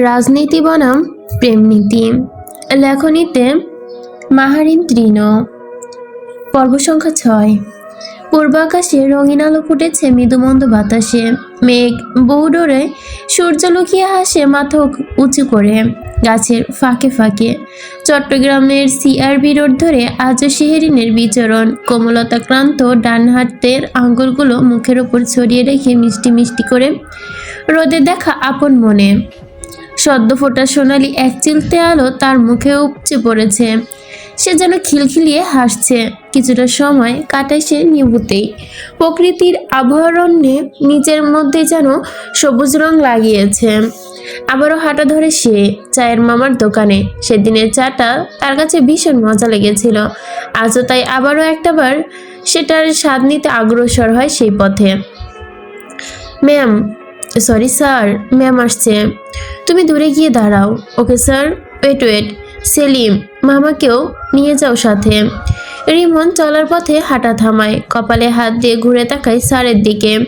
রাজনীতি বনাম প্রেমনীতি লেখনীতে মাহারিন তৃণ। পর্ব সংখ্যা ছয়। পূর্ব আকাশে রঙিন আলো ফুটেছে, মৃদুমন্দ বাতাসে। মেঘ বৌডোরে সূর্য লুকিয়ে আসে মাথা উঁচু করে, গাছের ফাঁকে ফাঁকে। চট্টগ্রামের সিআরবি রোড ধরে আজও শিহেরিনের বিচরণ। কোমলতা ক্লান্ত ডান হাতের আঙ্গুলগুলো মুখের ওপর ছড়িয়ে রেখে মিষ্টি মিষ্টি করে রোদে দেখা আপন মনে। সদ্য ফোটা সোনালি এক চিলতে আলো তার মুখে উপচে পড়েছে। সে যেন খিলখিলিয়ে হাসছে। কিছুটা সময় কাটায় সে নিভুতেই। প্রকৃতির আবরণ্যে নিজের মধ্যে যেন সবুজ রং লাগিয়েছে। আবারও হাঁটা ধরে সে চায়ের মামার দোকানে। সেদিনের চাটা তার কাছে ভীষণ মজা লেগেছিল। আজও তাই আবারও একটাবার সেটার স্বাদ নিতে অগ্রসর হয় সেই পথে। ম্যাম সরি স্যার ম্যাম আসছে। তুমি দূরে গিয়ে দাঁড়াও। Okay sir wait wait Salim, মামাকেও নিয়ে যাও সাথে। রিমন চলার পথে হাঁটা থামায়। কপালে হাত দিয়ে ঘুরে তাকায় স্যারের দিকে।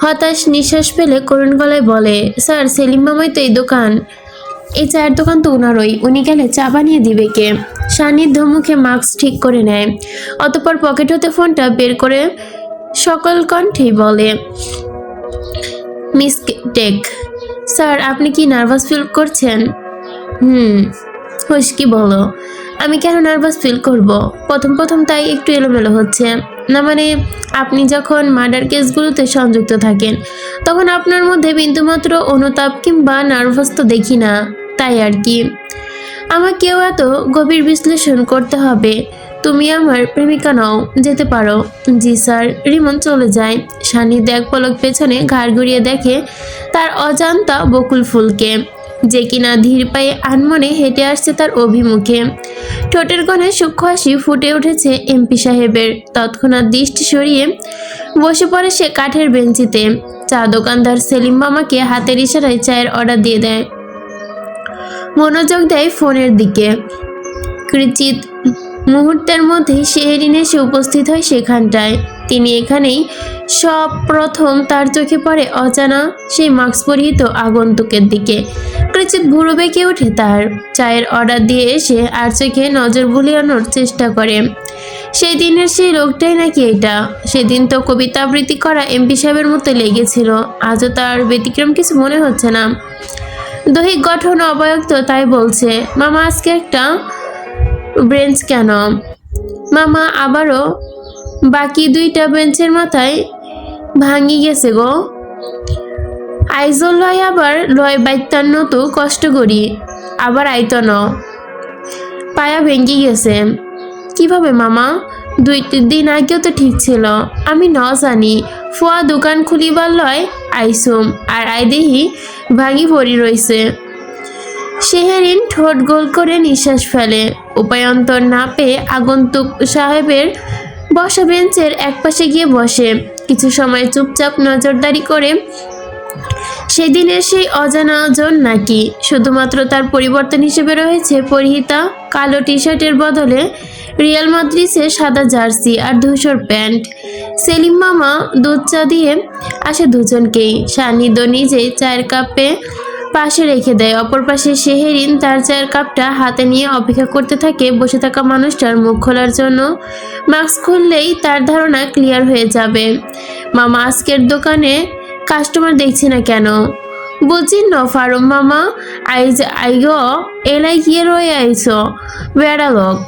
হতাশ নিঃশ্বাস ফেলে করুণ গলায় বলে, স্যার, সেলিম মামাই তো এই দোকান। এই চায়ের দোকান তো ওনারই উনি গেলে চা বানিয়ে দিবে কে? সান্নিধ্য মুখে মাস্ক ঠিক করে নেয়। অতপর পকেট হতে ফোনটা বের করে সকল কণ্ঠেই বলে মিস টেক। স্যার, আপনি কি নার্ভাস ফিল করছেন? হুম হুস্কি বলো। আমি কেন নার্ভাস ফিল করব? প্রথম প্রথম তাই একটু এলোমেলো হচ্ছে। না মানে আপনি যখন মার্ডার কেসগুলোতে সংযুক্ত থাকেন, তখন আপনার মধ্যে বিন্দুমাত্র অনুতাপ কিংবা নার্ভাস তো দেখি না, তাই আর কি। আমাকেও এত গভীর বিশ্লেষণ করতে হবে। তুমি আমার প্রেমিকা নও, যেতে পারো। জি স্যার। রিমন চলে যায়। সান্নিধ্য এক পলক পেছনে ঘাড় ঘুরিয়ে দেখে তার অজান্তা বকুল ফুলকে। যে কিনা ধীর পায়ে আনমনে হেঁটে আসছে তার অভিমুখে। ঠোঁটের কোণে সূক্ষ্ম হাসি ফুটে উঠেছে এমপি সাহেবের। তৎক্ষণাৎ দৃষ্টি সরিয়ে বসে পড়ে সে কাঠের বেঞ্চিতে। চা দোকানদার সেলিম মামাকে হাতের ইশারায় চায়ের অর্ডার দিয়ে দেয়। মনোযোগ দেয় ফোনের দিকে। কৃচিত মুহূর্তের মধ্যেই শেহরিন এসে উপস্থিত হয় সেখানটায়। তিনি এখানেই সব প্রথম তার চোখে পড়ে অজানা সেই মাস্ক পরিহিত আগন্তুকের দিকে। কৃচিত ভুরু বেঁকে ওঠে তার। চায়ের অর্ডার দিয়ে এসে আর চোখে নজর বুলিয়ানোর চেষ্টা করে। সেই দিনের সেই লোকটাই নাকি এটা? সেদিন তো কবিতা আবৃত্তি করা এমপি সাহেবের মতো লেগেছিল। আজও তার ব্যতিক্রম কিছু মনে হচ্ছে না। দৈহিক গঠন অবয়ক্ত তাই বলছে, মামা, আজকে একটা ব্রেঞ্চ কেন? মামা, আবারও? বাকি দুইটা বেঞ্চের মাথায় ভাঙি গেছে গো। আইজল লয় আবার লয় বাইত্যান্ন তো কষ্ট করি, আবার আইত ন পায়া ভেঙ্গি গেছে। কীভাবে মামা? দুই দিন আগেও তো ঠিক ছিল। আমি ন জানি, ফুয়া দোকান খুলিবার লয় আইসুম, আর আই দেহি ভাঙি পড়ি রইছে। শেহেরিন ঠোঁট গোল করে নিঃশ্বাস ফেলে। উপায়ন্তর না পেয়ে আগন্তুক সাহেবের বসা বেঞ্চের একপাশে গিয়ে বসে। কিছু সময় চুপচাপ নজরদারি করে, সেদিনের সেই অজানা জন নাকি? শুধুমাত্র তার পরিবর্তন হিসেবে রয়েছে পরিহিতা কালো টি শার্টের বদলে রিয়াল মাদ্রিসের সাদা জার্সি আর ধূসর প্যান্ট। সেলিম মামা দুধ চা দিয়ে আসে দুজনকেই। সান্নিধ্য নিজেই চায়ের কাপে পাশে রেখে দেয়। অপর পাশে শেহেরিন তার চায়ের কাপটা হাতে নিয়ে অপেক্ষা করতে থাকে বসে থাকা মানুষটার মুখ খোলার জন্য। মাস্ক খুললেই তার ধারণা ক্লিয়ার হয়ে যাবে। মামা আজকের দোকানে কাস্টমার দেখছে না কেন? বুঝি ন ফারুম মামা, আইজ আইগ এলাই গিয়ে রয়ে আইস বেড়া লোক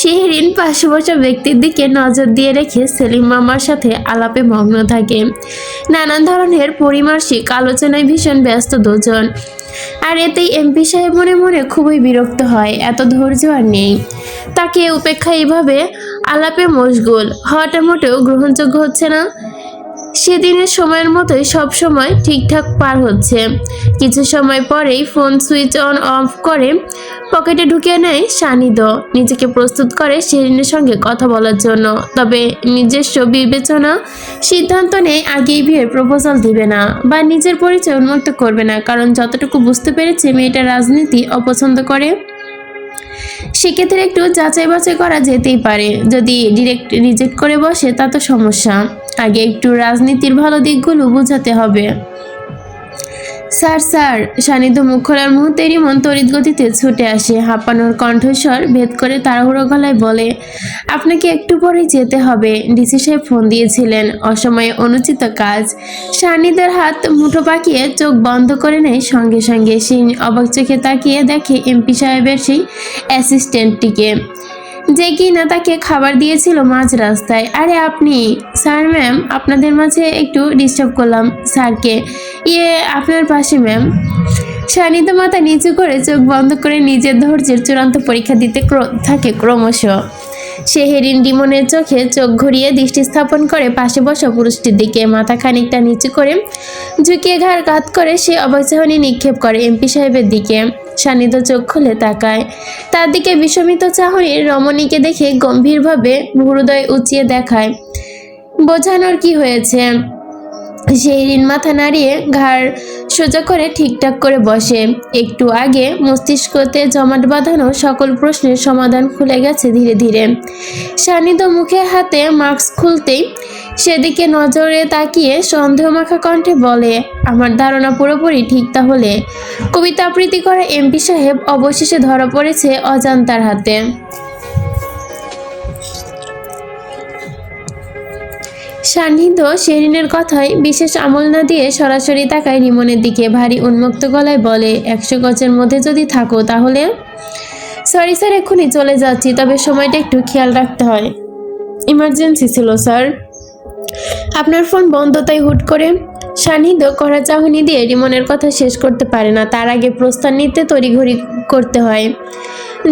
শেহরিন বসা ব্যক্তির দিকে নজর দিয়ে রেখে সেলিম মামার সাথে আলাপে মগ্ন থাকে। নানান ধরনের পরিমার্শিক আলোচনায় ভীষণ ব্যস্ত দুজন। আর এতেই এমপি সাহেব মনে মনে খুবই বিরক্ত হয়, এত ধৈর্য আর নেই। তাকে উপেক্ষা এভাবে আলাপে মশগুল হওয়াটা মোটেও গ্রহণযোগ্য হচ্ছে না। সেদিনের সময়ের মতোই সব সময় ঠিকঠাক পার হচ্ছে। কিছু সময় পরেই ফোন সুইচ অন, অফ করে পকেটে ঢুকিয়ে নেয় সানিদ নিজেকে প্রস্তুত করে শেরিনের সঙ্গে কথা বলার জন্য। তবে নিজস্ব বিবেচনা, সিদ্ধান্ত নেয় আগেই বিয়ের প্রপোজাল দিবে না বা নিজের পরিচয় উন্মুক্ত করবে না, কারণ যতটুকু বুঝতে পেরেছে মেয়েটা রাজনীতি অপছন্দ করে। সেক্ষেত্রে একটু যাচাই বাছাই করা যেতেই পারে। যদি ডিরেক্ট রিজেক্ট করে বসে, তা তো সমস্যা। আগে একটু রাজনীতির ভালো দিকগুলো বোঝাতে হবে। স্যার স্যার সান্নিধ্য মুখ খোলার মুহূর্তেই রিমন তড়িৎ গতিতে ছুটে আসে। হাঁপানোর কণ্ঠস্বর ভেদ করে তাড়াহুড়ো গলায় বলে, আপনাকে একটু পরেই যেতে হবে। ডিসি সাহেব ফোন দিয়েছিলেন। অসময়ে অনুচিত কাজ। সানিদের হাত মুঠো পাকিয়ে চোখ বন্ধ করে নেয় সঙ্গে সঙ্গে। সেই অবাক চোখে তাকিয়ে দেখে এমপি সাহেবের সেই অ্যাসিস্ট্যান্টটিকে। যে কি না তাকে খাবার দিয়েছিল মাঝ রাস্তায়। আরে আপনি, স্যার ম্যাম, আপনাদের মাঝে একটু ডিস্টার্ব করলাম, স্যারকে। ইয়ে আপনার পাশে, ম্যাম। সানিত মাথা নিচু করে চোখ বন্ধ করে নিজের ধৈর্যের চূড়ান্ত পরীক্ষা দিতে থাকে ক্রমশ। সে হেরিন ডিমনের চোখে চোখ ঘুরিয়ে দৃষ্টি স্থাপন করে পাশে বসা পুরুষটির দিকে মাথা খানিকটা নিচু করে ঝুঁকিয়ে ঘাড় কাত করে সে অবচাহনী নিক্ষেপ করে এমপি সাহেবের দিকে। সান্নিধ্য চোখ খুলে তাকায়। তার দিকে বিষমিত চাহনি রমণীকে দেখে গম্ভীরভাবে হৃদয় উঁচিয়ে দেখায়। বোঝানোর কি হয়েছে? সেই ঋণ মাথা নাড়িয়ে ঘাড় সোজা করে ঠিকঠাক করে বসে। একটু আগে মস্তিষ্কতে জমাট বাঁধানো সকল প্রশ্নের সমাধান খুলে গেছে ধীরে ধীরে। সান্নিধ্য মুখে হাতে মাস্ক খুলতেই সেদিকে নজরে তাকিয়ে সন্দেহমাখা কণ্ঠে বলে, আমার ধারণা পুরোপুরি ঠিক তাহলে। কবিতা আবৃত্তি করা এমপি সাহেব অবশেষে ধরা পড়েছে অজান্তার হাতে। সান্নিধ্য শেরিনের কথায় বিশেষ আমল না দিয়ে সরাসরি তাকায় রিমনের দিকে, ভারী উন্মুক্ত গলায় বলে, একশো গজের মধ্যে যদি থাকো তাহলে? সরি স্যার, এক্ষুনি চলে যাচ্ছি, তবে সময়টা একটু খেয়াল রাখতে হয়। ইমার্জেন্সি ছিল, স্যার। আপনার ফোন বন্ধ তাই হুট করে? সান্নিধ্য করা চাহনি দিয়ে রিমনের কথা শেষ করতে পারে না, তার আগে প্রস্থান নিতে তড়িঘড়ি করতে হয়।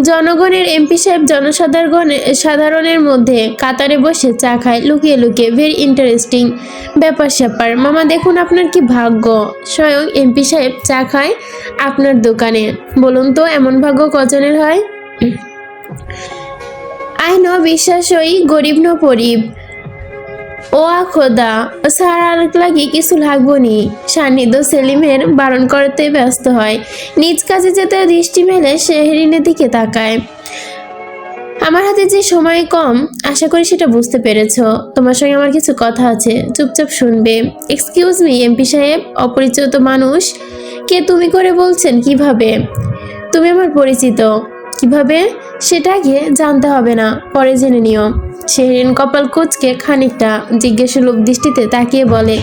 জনগণের এমপি সাহেব জনসাধারণের সাধারণের মধ্যে কাতারে বসে চা খায়, লুকিয়ে লুকিয়ে ভেরি ইন্টারেস্টিং ব্যাপার স্যাপার। মামা, দেখুন আপনার কি ভাগ্য। স্বয়ং এমপি সাহেব চা খায় আপনার দোকানে। বলুন তো, এমন ভাগ্য কজনের হয়? আই ন বিশ্বাসই গরিব ন পরিব। ও খোদা স্যার আর লাগি কিছু লাগবো নি। সান্নিধ্য সেলিমের বারণ করতে ব্যস্ত হয়। নিজ কাজে যেতে দৃষ্টি মেলে শেহরিনের দিকে তাকায়। আমার হাতে যে সময় কম, আশা করি সেটা বুঝতে পেরেছ। তোমার সঙ্গে আমার কিছু কথা আছে, চুপচাপ শুনবে। এক্সকিউজ মি এমপি সাহেব, অপরিচিত মানুষ। কে তুমি করে বলছেন কীভাবে? তুমি আমার পরিচিত। কীভাবে? সেটা আগে জানতে হবে না, পরে জেনে নিও। শেহরিন কপাল কুচকে খানিকটা জিজ্ঞাসুলভ দৃষ্টিতে তাকিয়ে বলে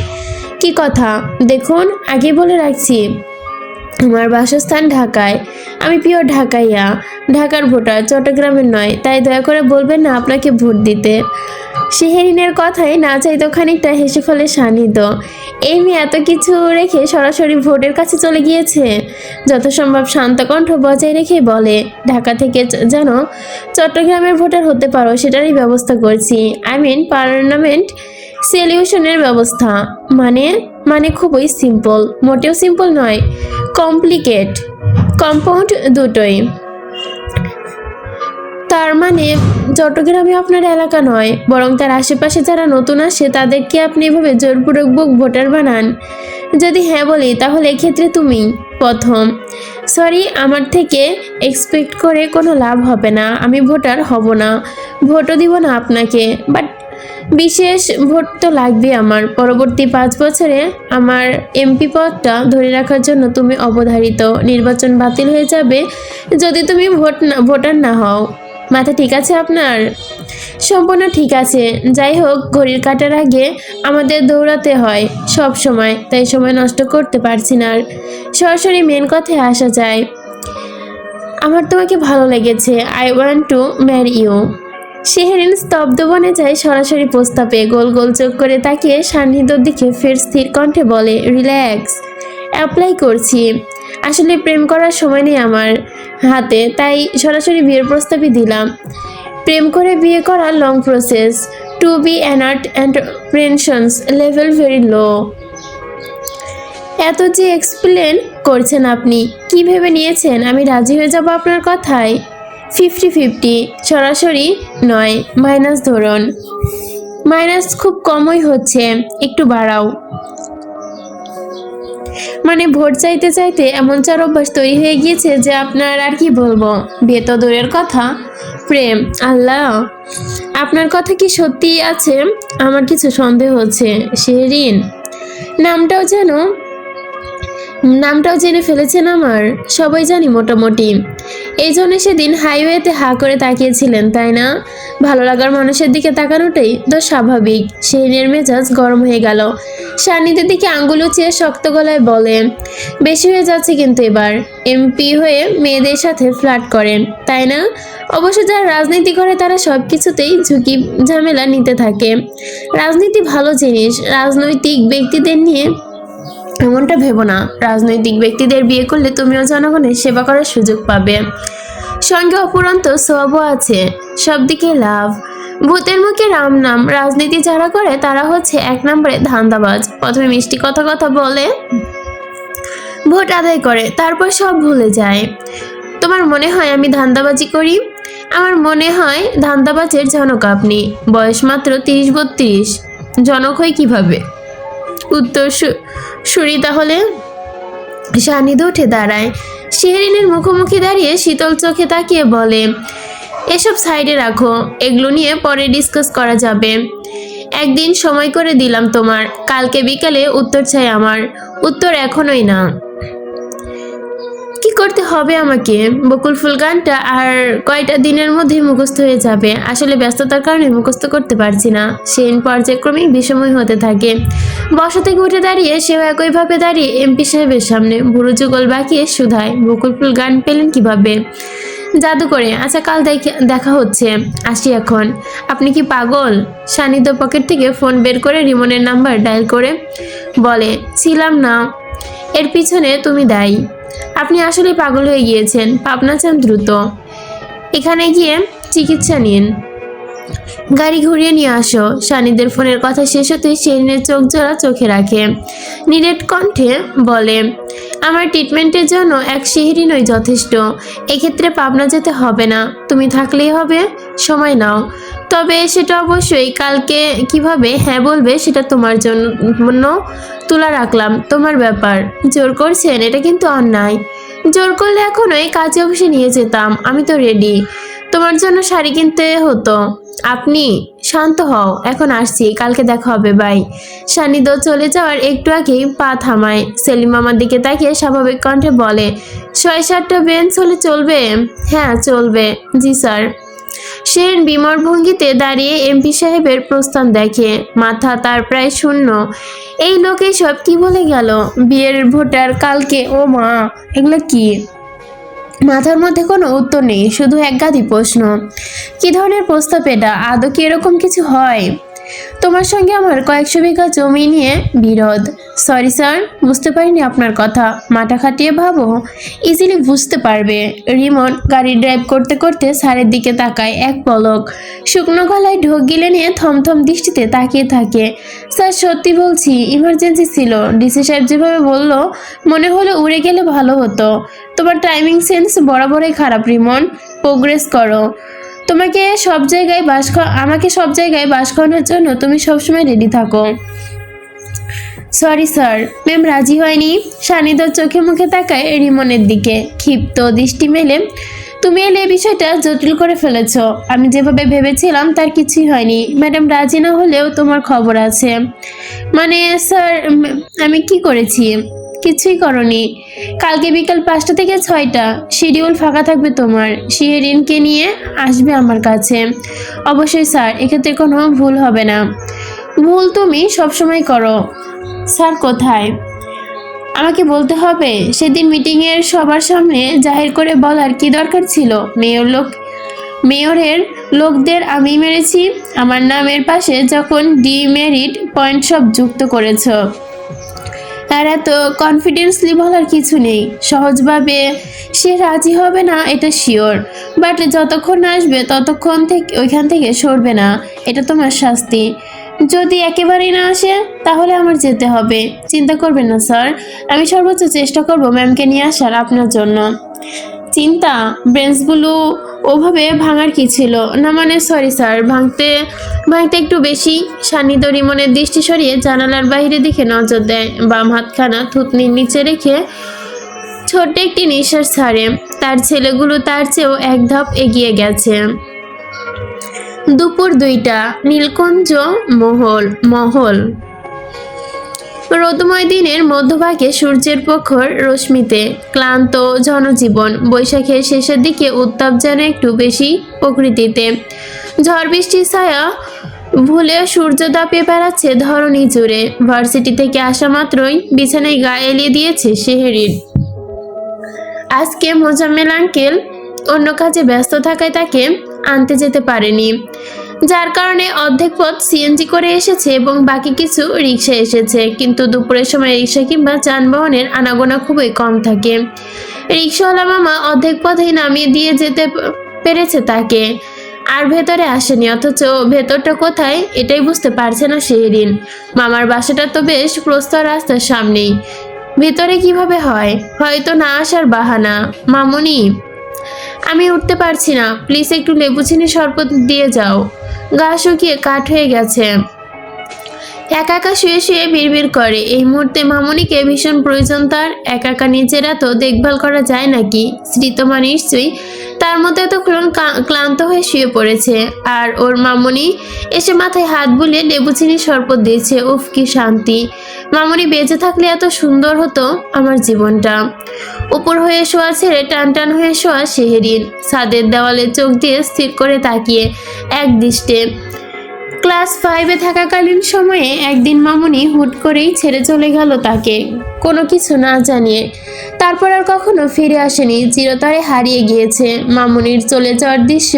কি কথা? দেখুন আগে বলে রাখছি আমার বাসস্থান ঢাকায়। আমি পিওর ঢাকাইয়া। ঢাকার ভোটার চট্টগ্রামের নয়, তাই দয়া করে বলবেন না আপনাকে ভোট দিতে। শেহেরিনের কথায় না চাইতো খানিকটা হেসে ফলে সান্নিধ্য এই মেয়ে এত কিছু রেখে সরাসরি ভোটের কাছে চলে গিয়েছে? যত সম্ভব শান্ত কণ্ঠ বজায় রেখে বলে, ঢাকা থেকে যেন চট্টগ্রামের ভোটার হতে পারো, সেটারই ব্যবস্থা করছি। আই মিন পার্লামেন্ট সলিউশনের ব্যবস্থা। মানে মানে খুবই সিম্পল মোটেও সিম্পল নয় কমপ্লিকেট কম্পাউন্ড দুটোই। তার মানে চট্টগ্রামে আপনার এলাকা নয়, বরং তার আশেপাশে যারা নতুন আসে, তাদেরকে আপনি এভাবে জোরপূর্বক ভোটার বানান। যদি হ্যাঁ বলি, তাহলে এক্ষেত্রে তুমি প্রথম। সরি আমার থেকে এক্সপেক্ট করে কোনো লাভ হবে না, আমি ভোটার হব না, ভোটও দিব না আপনাকে বাট বিশেষ ভোট তো লাগবে আমার। পরবর্তী পাঁচ বছরে আমার এমপি পদটা ধরে রাখার জন্য তুমি অবধারিত। নির্বাচন বাতিল হয়ে যাবে যদি তুমি ভোট না, ভোটার না হও। মাথা ঠিক আছে আপনার? সম্পূর্ণ ঠিক আছে। যাই হোক, ঘড়ির কাটার আগে আমাদের দৌড়াতে হয় সব সময়, তাই সময় নষ্ট করতে পারছি না আর। সরাসরি মেন কথায় আসা যায়। আমার তোমাকে ভালো লেগেছে। I want to marry you Shehrin স্তব্ধ বনে যায় সরাসরি প্রস্তাবে, গোল গোল চোখ করে তাকিয়ে সান্নিধ্যর দিকে ফের স্থির কণ্ঠে বলে, রিল্যাক্স, অ্যাপ্লাই করছি। আসলে প্রেম করার সময় নেই আমার হাতে, তাই সরাসরি বিয়ের প্রস্তাবই দিলাম। প্রেম করে বিয়ে করা long process to be honest and প্রেনশনস level very low এত যে এক্সপ্লেন করছেন আপনি, কি ভেবে নিয়েছেন? আমি রাজি হয়ে যাব আপনার কথায়। ফিফটি ফিফটি সরাসরি নয় মাইনাস ধরুন। মাইনাস খুব কমই হচ্ছে, একটু বাড়াও। মানে ভোট চাইতে চাইতে এমন চার অভ্যাস তৈরি হয়ে গিয়েছে যে আপনার আর কি বলব বিয়ে তো দূরের কথা, প্রেম, আল্লাহ। আপনার কথা কি সত্যিই আছে? আমার কিছু সন্দেহ হচ্ছে শেরিন নামটাও যেন নামটাও জেনে ফেলেছেন আমার। সবাই জানি মোটামুটি। এই জন্য সেদিন হাইওয়েতে হা করে তাকিয়েছিলেন, তাই না? ভালো লাগার মানুষের দিকে তাকানোটাই তো স্বাভাবিক। শেরিনের মেজাজ গরম হয়ে গেল। সান্নিধ্যের দিকে আঙ্গুল উঁচিয়ে শক্ত গলায় বলে, বেশি হয়ে যাচ্ছে কিন্তু এবার। এমপি হয়ে মেয়েদের সাথে ফ্লার্ট করেন, তাই না? অবশ্য যারা রাজনীতি করে তারা সব কিছুতেই ঝুঁকি ঝামেলা নিতে থাকে। রাজনীতি ভালো জিনিস। রাজনৈতিক ব্যক্তিদের নিয়ে এমনটা ভেবো না। রাজনৈতিক ব্যক্তিদের বিয়ে করলে তুমিও জনগণের সেবা করার সুযোগ পাবে। সঙ্গে অপুরন্ত সবও আছে। সব দিকে লাভ। ভূতের মুখে রাম নাম। রাজনীতি যারা করে, তারা হচ্ছে এক নম্বরে ধান্দাবাজ। প্রথমে মিষ্টি কথা কথা বলে, ভোট আদায় করে, তারপর সব ভুলে যায়। তোমার মনে হয় আমি ধান্দাবাজি করি? আমার মনে হয় ধান্দাবাজের জনক আপনি। বয়স মাত্র তিরিশ বত্রিশ। জনক হয় কীভাবে? উত্তর সুরি তাহলে? সানিদ উঠে দাঁড়ায়। শেহরিনের মুখোমুখি দাঁড়িয়ে শীতল চোখে তাকিয়ে বলে, এসব সাইডে রাখো, এগুলো নিয়ে পরে ডিসকাস করা যাবে। একদিন সময় করে দিলাম তোমার, কালকে বিকালে উত্তর চাই আমার, উত্তর এখনোই না। কি করতে হবে আমাকে? বকুল ফুল গানটা আর কয়টা দিনের মধ্যে মুখস্থ হয়ে যাবে। আসলে ব্যস্ততার কারণে মুখস্থ করতে পারছি না। সেন পর্যায়ক্রমিক বিষময় হতে থাকে। বসা থেকে উঠে দাঁড়িয়ে সেও একইভাবে দাঁড়িয়ে এমপি সাহেবের সামনে বুড়ো যুগল বাকিয়ে সুধায় বকুল ফুল গান পেলেন কীভাবে? জাদু করে আচ্ছা কাল দেখে হচ্ছে। আসি এখন। আপনি কি পাগল? সান্নিধ্য পকেট থেকে ফোন বের করে রিমনের নাম্বার ডায়াল করে বলে, ছিলাম না। এর পিছনে তুমি দায়ী। আপনি আসলে পাগল হয়ে গিয়েছেন। পাবনা চান দ্রুত। এখানে গিয়ে চিকিৎসা নিন। গাড়ি ঘুরিয়ে নিয়ে আসো। সানিদের ফোনের কথা শেষ হতেই শেরিনের চোখ জোড়া চোখে রাখে। নিরেট কণ্ঠে বলে, আমার ট্রিটমেন্টের জন্য এক শিহিরিনই যথেষ্ট। এক্ষেত্রে পাবনা যেতে হবে না। তুমি থাকলেই হবে। সময় নাও। তবে সেটা অবশ্যই কালকে কীভাবে হ্যাঁ বলবে সেটা তোমার জন্য তুলা রাখলাম। তোমার ব্যাপার। জোর করছেন, এটা কিন্তু অন্যায়। জোর করলে এখনোই কাজে অফিসে নিয়ে যেতাম। আমি তো রেডি তোমার জন্য শাড়ি কিনতে হতো। আপনি শান্ত হও, এখন আসছি, কালকে দেখা হবে, বাই। সান্নিধ্য চলে যাওয়ার একটু আগেই পা থামায়। সেলিম দিকে তাকিয়ে স্বাভাবিক কণ্ঠে বলে, ছয় সাতটা বেঞ্চ হলে চলবে? হ্যাঁ চলবে। জি, স্যার। সেন বিমর ভঙ্গিতে দাঁড়িয়ে এমপি সাহেবের প্রস্থান দেখে। মাথা তার প্রায় শূন্য। এই লোকে সব কি বলে গেল? বিয়ের ভোটার কালকে? ও মা, এগুলো কি? মাথার মধ্যে কোনো উত্তর নেই, শুধু একগাদি প্রশ্ন। কি ধরনের প্রস্তাব এটা? আদৌ কি এরকম কিছু হয়? তোমার সঙ্গে আমার কয়েকশো বিঘা জমি নিয়ে বিরোধ। সরি স্যার বুঝতে পারিনি আপনার কথা। মাথা খাটিয়ে ভাবো ইজিলি বুঝতে পারবে। রিমন গাড়ি ড্রাইভ করতে করতে স্যারের দিকে তাকায় এক পলক। শুকনো গলায় ঢোক গিলে নিয়ে থমথম দৃষ্টিতে তাকিয়ে থাকে। স্যার, সত্যি বলছি ইমার্জেন্সি ছিল। ডিসি সাহেব যেভাবে বলল, মনে হলো উড়ে গেলে ভালো হতো। তোমার টাইমিং সেন্স বরাবরই খারাপ, রিমন। প্রোগ্রেস করো। তোমাকে সব জায়গায় বাস আমাকে সব জায়গায় বাস করানোর জন্য তুমি সবসময় রেডি থাকো। সরি স্যার ম্যাম রাজি হয়নি। সানিদর চোখে মুখে তাকায় রিমনের দিকে। ক্ষিপ্ত দৃষ্টি মেলে, তুমি এলে বিষয়টা জটিল করে ফেলেছ। আমি যেভাবে ভেবেছিলাম তার কিছুই হয়নি। ম্যাডাম, রাজি না হলেও তোমার খবর আছে। মানে স্যার আমি কি করেছি? কিছুই করনি। কালকে বিকাল পাঁচটা থেকে ছয়টা। শিডিউল ফাঁকা থাকবে তোমার। শিহরিনকে নিয়ে আসবে আমার কাছে। অবশ্যই স্যার, এক্ষেত্রে কোনো ভুল হবে না। ভুল তুমি সবসময় করো। স্যার কোথায়? আমাকে বলতে হবে, সেদিন মিটিংয়ের সবার সামনে জাহির করে বলার কি দরকার ছিল? মেয়র লোক, মেয়রের লোকদের আমি মেরেছি। আমার নামের পাশে যখন ডিমেরিট পয়েন্ট সব যুক্ত করেছ। আর এত কনফিডেন্সলি বলার কিছু নেই। সহজভাবে সে রাজি হবে না, এটা শিওর বাট যতক্ষণ আসবে, ততক্ষণ থেকে ওইখান থেকে সরবে না। এটা তোমার শাস্তি। যদি একেবারেই না আসে, তাহলে আমার যেতে হবে। চিন্তা করবেন না, স্যার। আমি সর্বোচ্চ চেষ্টা করব ম্যামকে নিয়ে আসার আপনার জন্য। চিন্তা ব্রেঞ্চগুলো ওভাবে ভাঙার কি ছিল? না মানে সরি স্যার ভাঙতে ভাঙতে একটু বেশি সান্নিধ্য রিমনের দৃষ্টি সরিয়ে জানালার বাইরে দিকে নজর দেয়। বাম হাতখানা থুতনির নিচে রেখে ছোট্ট একটি নিঃশ্বাস ছাড়ে। তার ছেলেগুলো তার চেয়েও এক ধাপ এগিয়ে গেছে। দুপুর দুইটা নীলকুঞ্জ মহল মহল। রোদময় দিনের মধ্যভাগে সূর্যের প্রখর রশ্মিতে ক্লান্ত জনজীবন, বৈশাখের শেষের দিকে উত্তাপ যেন একটু বেশি প্রকৃতিতে। ঝড় বৃষ্টির ছায়া ভুলে সূর্য দাপিয়ে বেড়াচ্ছে ধরণী জুড়ে। ভার্সিটি থেকে আসা মাত্রই বিছানায় গা এলিয়ে দিয়েছে শেহেরির। আজকে মোজাম্মেল আঙ্কেল অন্য কাজে ব্যস্ত থাকায় তাকে আনতে যেতে পারেনি। যার কারণে অর্ধেক পথ সিএনজি করে এসেছে এবং বাকি কিছু রিক্সা এসেছে। কিন্তু দুপুরের সময় রিক্সা কিংবা যানবাহনের আনাগোনা খুবই কম থাকে। রিক্সাওয়ালা মামা অর্ধেক পথেই নামিয়ে দিয়ে যেতে পেরেছে তাকে। আর ভেতরে আসেনি, অথচ ভেতরটা কোথায় এটাই বুঝতে পারছে না শেহরিন মামার বাসাটা তো বেশ প্রস্তর রাস্তার সামনেই। ভেতরে কীভাবে হয়? হয়তো না আসার বাহানা। মামুনি? আমি উঠতে পারছি না। প্লিজ একটু লেবু চিনি শরবত দিয়ে যাও। গা শুকিয়ে কাঠ হয়ে গেছে। একা একা শুয়ে শুয়ে বিড়বিড় করে। এই মুহূর্তে মামুনিকে ভীষণ প্রয়োজন তার। একা একা নিজেরা তো দেখভাল করা যায় নাকি? শ্রীতমা নিশ্চয়ই তার মতো এতক্ষণ ক্লান্ত হয়ে শুয়ে পড়েছে। আর ওর মামনি এসে মাথায় হাত বুলিয়ে লেবু চিনি শরবত দিয়েছে। উফ, কি শান্তি। মামুনি বেঁচে থাকলে এত সুন্দর হতো আমার জীবনটা। উপর হয়ে শোয়া ছেড়ে টান টান হয়ে শোয়া শেহেরিন ছাদের দেওয়ালে চোখ দিয়ে স্থির করে তাকিয়ে এক দৃষ্টে। ক্লাস ফাইভে থাকাকালীন সময়ে একদিন মামুনি হুট করেই ছেড়ে চলে গেল তাকে, কোনো কিছু না জানিয়ে। তারপর আর কখনো ফিরে আসেনি, চিরতরে হারিয়ে গিয়েছে। মামনির চলে যাওয়ার দৃশ্য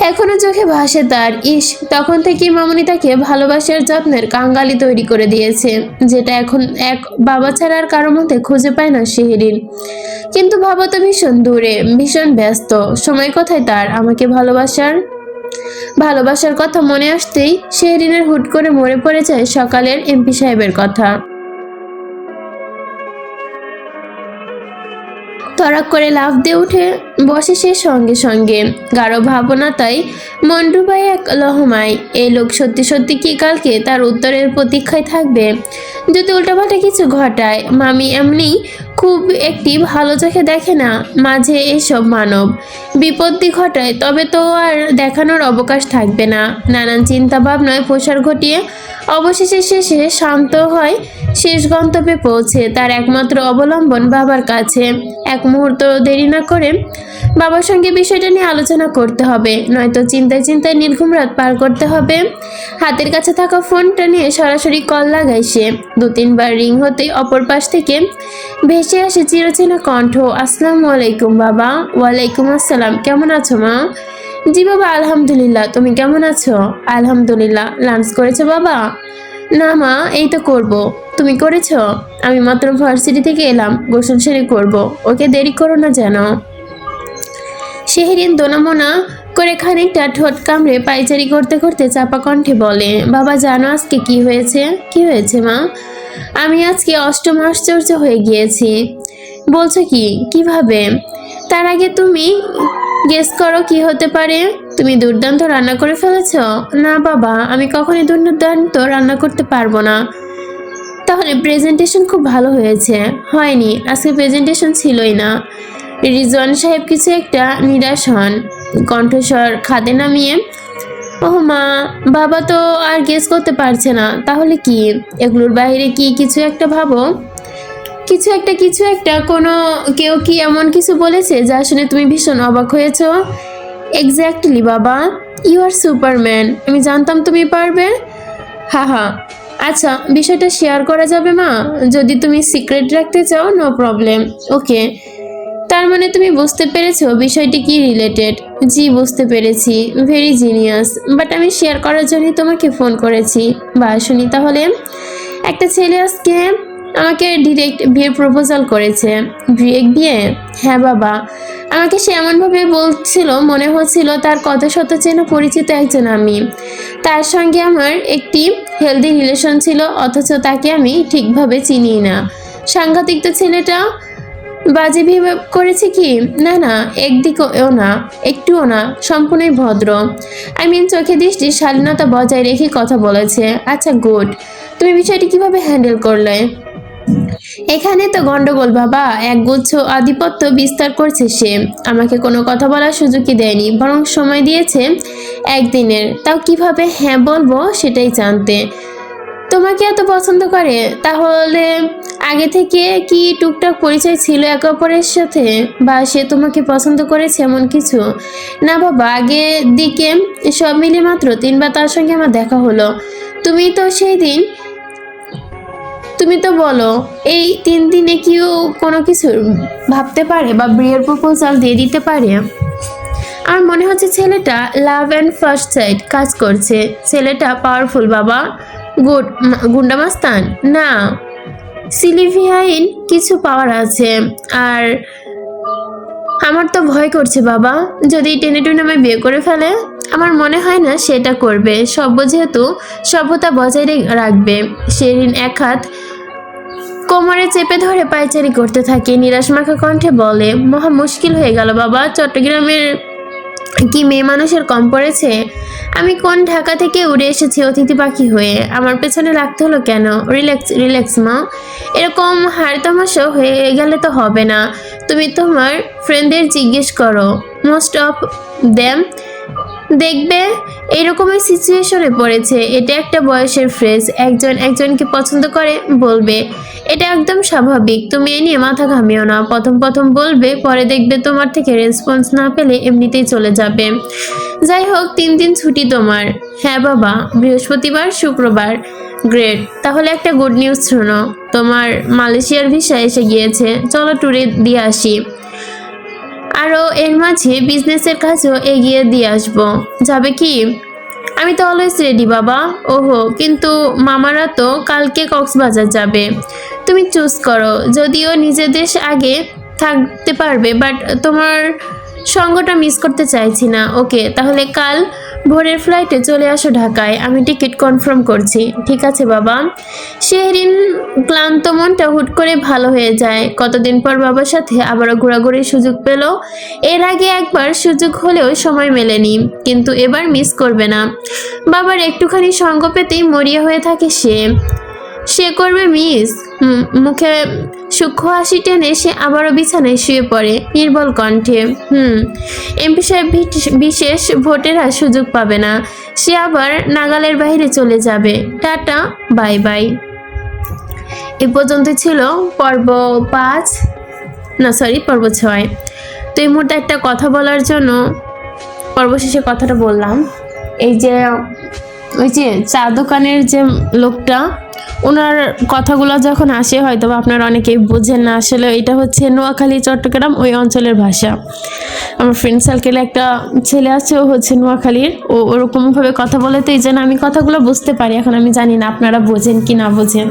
এখনও চোখে ভাসে তার ইস, তখন থেকেই মামনি তাকে ভালোবাসার যত্নের কাঙ্গালি তৈরি করে দিয়েছে, যেটা এখন এক বাবা ছাড়া আর কারোর মধ্যে খুঁজে পায় না শেহরিন। কিন্তু ভাবা তো ভীষণ দূরে, ভীষণ ব্যস্ত, সময় কোথায় তার? আমাকে ভালোবাসার? ভালোবাসার কথা মনে আসতেই শেহরিনের হুট করে মরে পড়ে যায় সকালের এমপি সাহেবের কথা। তড়াক করে লাফ দিয়ে উঠে বসে সে সঙ্গে সঙ্গে। গাঢ় ভাবনা তাই মন ডুবাই এক লহমায়। এই লোক সত্যি সত্যি কি কালকে তার উত্তরের প্রতীক্ষায় থাকবে? যদি উল্টাপাল্টা কিছু ঘটায়, মামি এমনি খুব একটি ভালো চোখে দেখে না, মাঝে এসব মানব। বিপত্তি ঘটায়, তবে তো আর দেখানোর অবকাশ থাকবে না। নানান চিন্তা ভাবনায় প্রসার ঘটিয়ে অবশেষে শেষে শান্ত হয়, শেষ গন্তব্যে পৌঁছে তার একমাত্র অবলম্বন বাবার কাছে। এক মুহূর্ত দেরি না করে বাবার সঙ্গে বিষয়টা নিয়ে আলোচনা করতে হবে, নয়তো চিন্তায় চিন্তায় নির্ঘুম রাত পার করতে হবে। হাতের কাছে থাকা ফোনটা নিয়ে সরাসরি কল লাগায় সে। দু তিনবার রিং হতেই অপর পাশ থেকে ভেসে আসে চিরচেনা কণ্ঠ, আসসালামু আলাইকুম বাবা, ওয়ালাইকুম আসসালাম, কেমন আছো মা? জি বাবা, আলহামদুলিল্লাহ। তুমি কেমন আছো? আলহামদুলিল্লাহ। লাঞ্চ করেছ বাবা? না মা, এই তো করব। তুমি করেছ? আমি মাত্র ভার্সিটি থেকে এলাম, গোসল সেরে করব। ওকে দেরি করো না যেন। শেহরিন দোনামোনা করে খানিকটা ঠোঁট কামড়ে পাইচারি করতে করতে চাপা কণ্ঠে বলে, বাবা, জানো আজকে কি হয়েছে? কি হয়েছে মা? আমি আজকে অষ্টম আশ্চর্য হয়ে গিয়েছি। বলছো কি? কীভাবে? তার আগে তুমি গেস করো কি হতে পারে। তুমি দুর্দান্ত রান্না করে ফেলেছ। না বাবা, আমি কখনই দুর্দান্ত রান্না করতে পারব না। তাহলে প্রেজেন্টেশন খুব ভালো হয়েছে। হয়নি, আজকে প্রেজেন্টেশন ছিলই না। রিজওয়ান সাহেব কিছু একটা নিরাশ হন। কণ্ঠস্বর খাদে নামিয়ে, ওহ মা, বাবা তো আর গেস করতে পারছে না। তাহলে কি? এগুলোর বাইরে কি কিছু একটা ভাবো? কিছু একটা কিছু একটা, কোনো কেউ কি এমন কিছু বলেছে যা শুনে তুমি ভীষণ অবাক হয়েছো? এক্স্যাক্টলি বাবা। ইউ আর সুপারম্যান আমি জানতাম তুমি পারবে। হা হা আচ্ছা বিষয়টা শেয়ার করা যাবে, মা? যদি তুমি সিক্রেট রাখতে চাও নো প্রবলেম ওকে তার মানে তুমি বুঝতে পেরেছ বিষয়টি কি রিলেটেড জি, বুঝতে পেরেছি। ভেরি জিনিয়াস বাট আমি শেয়ার করার জন্যই তোমাকে ফোন করেছি। বা শুনি তাহলে। একটা ছেলে আজকে আমাকে ডিরেক্ট বিয়ের প্রপোজাল করেছে। ডিরেক্ট বিয়ে? হ্যাঁ বাবা। আমাকে সে এমনভাবে বলছিল, মনে হচ্ছিল তার কত শত চেনা পরিচিত একজন আমি। তার সঙ্গে আমার একটি হেলদি রিলেশন ছিল, অথচ তাকে আমি ঠিকভাবে চিনি না। সাংঘাতিক তো ছেলেটা বাজে ভেবে করেছে কি? না না, একদিকেও না, একটুও না, সম্পূর্ণই ভদ্র। আই মিন চোখে দৃষ্টি শালীনতা বজায় রেখে কথা বলেছে। আচ্ছা গুড তুমি বিষয়টি কীভাবে হ্যান্ডেল করলে? এখানে তো গন্ডগোল, বাবা। একগুচ্ছ আধিপত্য বিস্তার করছে সে। আমাকে কোনো কথা বলার সুযোগই দেয়নি, বরং সময় দিয়েছে একদিনের। তাও কীভাবে? হ্যাঁ বলব, সেটাই জানতে। তোমাকে এত পছন্দ করে? তাহলে আগে থেকে কি টুকটাক পরিচয় ছিল একে অপরের সাথে? বা সে তোমাকে পছন্দ করেছে এমন কিছু? না, বাবা, আগে দিকে সব মিলে মাত্র তিনবার তার সঙ্গে আমার দেখা হলো। তুমি তো সেই দিন তুমি তো বলো, এই তিন দিনে কেউ কোনো কিছু ভাবতে পারে বা বিয়ের প্রপোজাল দিয়ে দিতে পারে? আর মনে হচ্ছে ছেলেটা লাভ অ্যান্ড ফার্স্ট সাইড কাজ করছে। ছেলেটা পাওয়ারফুল বাবা, গুড গুন্ডা মাস্তান? না। সিলিভিয়াইন কিছু পাওয়ার আছে। আর আমার তো ভয় করছে বাবা, যদি টেনে টুনে আমায় বিয়ে করে ফেলে, আমার মনে হয় না সেটা করবে। সভ্য যেহেতু সভ্যতা বজায় রাখবে। সেদিন এক হাত কোমরে চেপে ধরে পায়চারি করতে থাকে। নিরাশ মাখা কণ্ঠে বলে, মহা মুশকিল হয়ে গেল বাবা, চট্টগ্রামের কি মেয়ে মানুষের কম পড়েছে? আমি কোন ঢাকা থেকে উড়ে এসেছি অতিথি পাখি হয়ে? আমার পেছনে লাগতে হলো কেন? রিল্যাক্স রিল্যাক্স, মা। এরকম হার তামাশা হয়ে গেলে তো হবে না। তুমি তোমার ফ্রেন্ডদের জিজ্ঞেস করো। মোস্ট অফ দ্যাম দেখবে, এরকমই সিচুয়েশনে পড়েছে। এটা একটা বয়সের ফ্রেজ একজন একজনকে পছন্দ করে, বলবে। এটা একদম স্বাভাবিক। তুমি এ নিয়ে মাথা ঘামিও না। প্রথম প্রথম বলবে, পরে দেখবে তোমার থেকে রেসপন্স না পেলে এমনিতেই চলে যাবে। যাই হোক, তিন দিন ছুটি তোমার। হ্যাঁ বাবা, বৃহস্পতিবার, শুক্রবার। গ্রেট তাহলে একটা গুড নিউজ শোনো। তোমার মালয়েশিয়ার ভিসা এসে গিয়েছে। চলো ট্যুরে দিয়ে আসি। আরও এর মাঝে বিজনেসের কাজও এগিয়ে দিয়ে আসব। যাবে কি? আমি তো অলওয়েজ রেডি বাবা। ওহো, কিন্তু মামারা তো কালকে কক্সবাজার যাবে। তুমি চুজ করো, যদিও নিজের দেশ আগে থাকতে পারবে বাট তোমার সঙ্গটা মিস করতে চাইছি না। ওকে তাহলে কাল ভোরের ফ্লাইটে চলে আসো ঢাকায়। আমি টিকিট কনফার্ম করছি। ঠিক আছে বাবা? শেহরিন ক্লান্ত মনটা হুট করে ভালো হয়ে যায়। কতদিন পর বাবার সাথে আবারও ঘোরাঘুরির সুযোগ পেল। এর আগে একবার সুযোগ হলেও সময় মেলেনি, কিন্তু এবার মিস করবে না। বাবার একটুখানি সঙ্গ পেতেই মরিয়া হয়ে থাকে সে। সে করবে মিস। মুখে সূক্ষ্ম হাসি টেনে সে আবারও বিছানায় শুয়ে পড়ে, নির্বল কণ্ঠে। হুম, এমপি সাহেব বিশেষ ভোটের সুযোগ পাবে না। সে আবার নাগালের বাইরে চলে যাবে। Tata, bye bye. এ পর্যন্ত ছিল পর্ব পাঁচ। না সরি পর্ব ছয়। তো এই মুহূর্তে একটা কথা বলার জন্য পর্ব শেষে কথাটা বললাম। এই যে, ওই যে চা দোকানের যে লোকটা ওনার কথাগুলো যখন আসে হয়তো আপনারা অনেকেই বোঝেন না, আসলে এটা হচ্ছে নোয়াখালী, চট্টগ্রাম ওই অঞ্চলের ভাষা। আমার ফ্রেন্ড সার্কেলে একটা ছেলে আছে, ও হচ্ছে নোয়াখালীর। ও ওরকমভাবে কথা বলে তো এই জন্য আমি কথাগুলো বুঝতে পারি, এখন আমি জানি না আপনারা বোঝেন কি না বোঝেন।